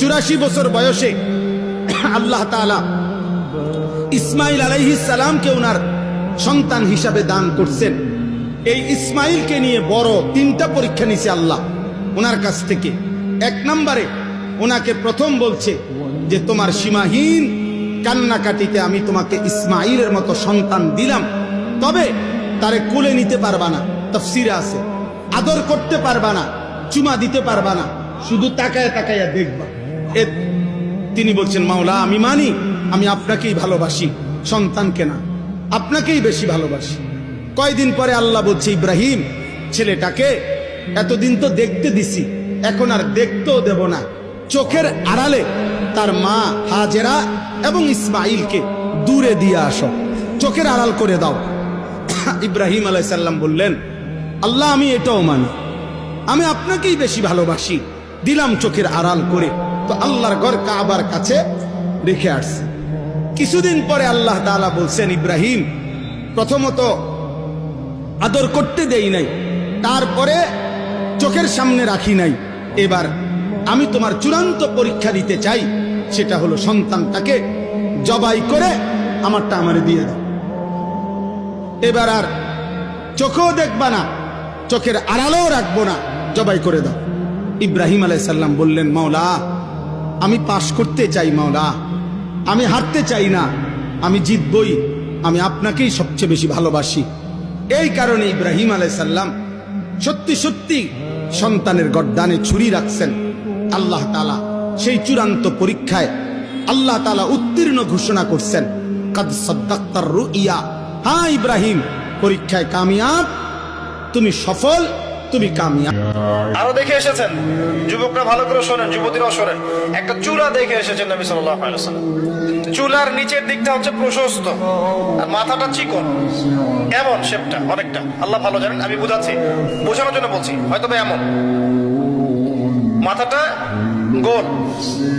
চুরাশি বছর বয়সে আল্লাহ ইসমাইল আলাইহিস সালামকে ওনার সন্তান হিসাবে দান করছেন। এই ইসমাইলকে নিয়ে বড় তিনটা পরীক্ষা নিছে আল্লাহ ওনার কাছ থেকে। এক নম্বরে ওনাকে প্রথম বলছে যে, তোমার সীমাহীন কান্নাকাটিতে আমি তোমাকে ইসমাইলের মতো সন্তান দিলাম, তবে তারে কোলে নিতে পারবা না, তফসিরে আছে, আদর করতে পারবা না, চুমা দিতে পারবা না। শুধু তাকায় তাকায়া দেখবা। এ, তিনি বলছেন, মাওলা, আমি মানি, আমি আপনাকেই ভালোবাসি, সন্তানকে না, আপনাকেই বেশি ভালোবাসি। কয়দিন পরে আল্লাহ বলছে, ইব্রাহিম, ছেলেটাকে এতদিন তো দেখতে দিছি, এখন আর দেখতেও দেব না। চোখের আড়ালে তার মা হাজেরা এবং ইসমাইলকে দূরে দিয়ে আসো, চোখের আড়াল করে দাও। ইব্রাহিম আলাইসাল্লাম বললেন, আল্লাহ, আমি এটাও মানি, আমি আপনাকেই বেশি ভালোবাসি। দিলাম চোখের আড়াল করে। তো আল্লাহর ঘর কাবার কাছে রেখে আসছে। কিছুদিন পরে আল্লাহ তাআলা বলছেন, ইব্রাহিম, প্রথমত আদর করতে দেই নাই, তারপরে চোখের সামনে রাখি নাই। এবার আমি তোমার চূড়ান্ত পরীক্ষা দিতে চাই, সেটা হলো সন্তানটাকে জবাই করে আমারটা আমারে দিয়ে দাও। এবার আর চোখেও দেখবা না, চোখের আড়ালেও রাখব না, জবাই করে দাও। ইব্রাহিম আলাইসাল্লাম বললেন, মাওলা, আমি পাশ করতে চাই, মাওলা। আমি হারতে চাই না। আমি জিতবই। আমি আপনাকেই সবচেয়ে বেশি ভালোবাসি। এই কারণে ইব্রাহিম আলাইসাল্লাম সত্যি সত্যি সন্তানের গড্ডানে ছুরি রাখছেন। আল্লাহ তালা সেই চূড়ান্ত পরীক্ষায় আল্লাহ তালা উত্তীর্ণ ঘোষণা করছেন, কাদ সদ্দাক্তার রুইয়া। হ্যাঁ ইব্রাহিম, পরীক্ষায় কামিয়াব। তুমি সফল তুমি কামিয়াব আরও দেখে এসেছেন? যুবকরা ভালো করে শোনেন, যুবতীরাও শোনেন। একটা চূড়া দেখে এসেছেন নবী সাল্লাল্লাহু আলাইহি ওয়াসাল্লাম। চুলার নিচের দিকটা হচ্ছে প্রশস্ত, আর মাথাটা চিকন। এমন শেপটা অনেকটা। আল্লাহ ভালো জানেন, আমি বুঝাচ্ছি। বোঝানোর জন্য বলছি, হয়তো এমন। মাথাটা গোল,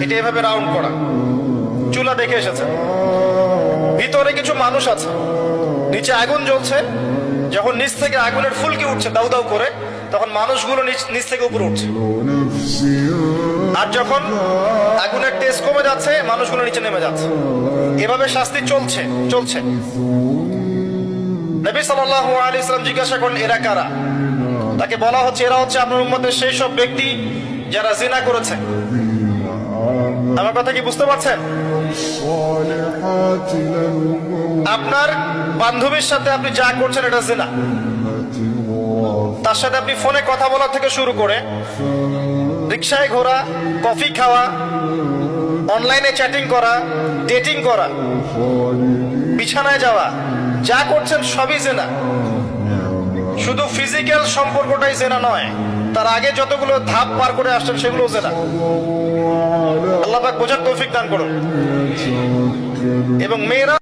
এটা এভাবে রাউন্ড করা। চুলা দেখে এসেছেন। ভিতরে কিছু মানুষ আছে। নিচে আগুন জ্বলছে, যখন নিচ থেকে আগুনের ফুলকি উঠছে দাউ দাউ করে তখন মানুষগুলো নিচ থেকে উপরে উঠছে। আর যখন আগুনের টেস্ট কমে যাচ্ছে, মানুষগুলো নিচে নেমে যাচ্ছে। এভাবে শাস্তি চলছে চলছে। নবী সাল আলী ইসলাম জিজ্ঞাসা করলেন, এরা কারা? তাকে বলা হচ্ছে, এরা হচ্ছে আপনার মধ্যে সেই সব ব্যক্তি যারা জিনা করেছে। আমার কথা কি বুঝতে পারছেন? আপনার বান্ধবীর সাথে আপনি যা করছেন, এটা জিনা। তার সাথে আপনি ফোনে কথা বলা থেকে শুরু করে রিক্সায় ঘোরা, কফি খাওয়া, অনলাইনে চ্যাটিং করা ডেটিং করা, বিছানায় যাওয়া, যা করছেন সবই জেনা। শুধু ফিজিক্যাল সম্পর্কটাই জেনা নয়, তার আগে যতগুলো ধাপ পার করে আসছেন সেগুলো জেনা। আল্লাহ বোঝার তৌফিক দান করুন। এবং মেয়েরা